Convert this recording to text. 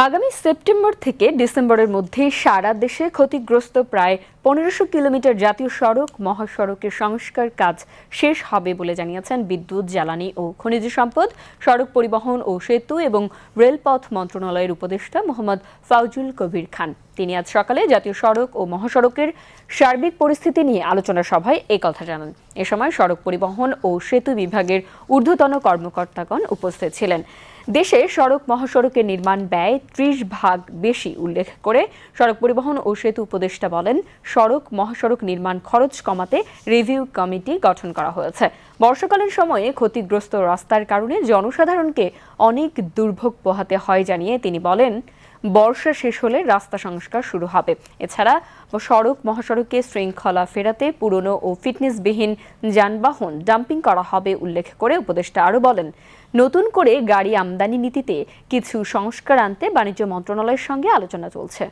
আগামী সেপ্টেম্বর থেকে ডিসেম্বরের মধ্যে সারা দেশে ক্ষতিগ্রস্ত প্রায় পনেরোশো কিলোমিটার জাতীয় সড়ক, মহাসড়কের সংস্কার কাজ শেষ হবে বলে জানিয়েছেন বিদ্যুৎ, জ্বালানি ও খনিজ সম্পদ, সড়ক পরিবহন ও সেতু এবং রেলপথ মন্ত্রণালয়ের উপদেষ্টা মোহাম্মদ ফাউজুল কবির খান। তিনি আজ সকালে জাতীয় সড়ক ও মহাসড়কের সার্বিক পরিস্থিতি নিয়ে আলোচনা সভায় এই কথা জানান। এ সময় সড়ক পরিবহন ও সেতু বিভাগের ঊর্ধ্বতন কর্মকর্তাগণ উপস্থিত ছিলেন। দেশে সড়ক মহাসড়কের নির্মাণ ব্যয় ত্রিশ ভাগ বেশি উল্লেখ করে সড়ক পরিবহন ও সেতু উপদেষ্টা বলেন সড়ক, মহাসড়ক নির্মাণ খরচ কমাতে রিভিউ কমিটি গঠন করা হয়েছে। বর্ষাকালীন সময়ে ক্ষতিগ্রস্ত রাস্তার কারণে জনসাধারণকে অনেক দুর্ভোগ পোহাতে হয় জানিয়ে তিনি বলেন, বর্ষা শেষ হলে রাস্তা সংস্কার শুরু হবে। এছাড়া সড়ক, মহাসড়কে শৃঙ্খলা ফেরাতে পুরনো ও ফিটনেসবিহীন যানবাহন ডাম্পিং করা হবে, উল্লেখ করে উপদেষ্টা আরও বলেন। নতুন করে গাড়ি আমদানি নীতিতে কিছু সংস্কার আনতে বাণিজ্য মন্ত্রণালয়ের সঙ্গে আলোচনা চলছে।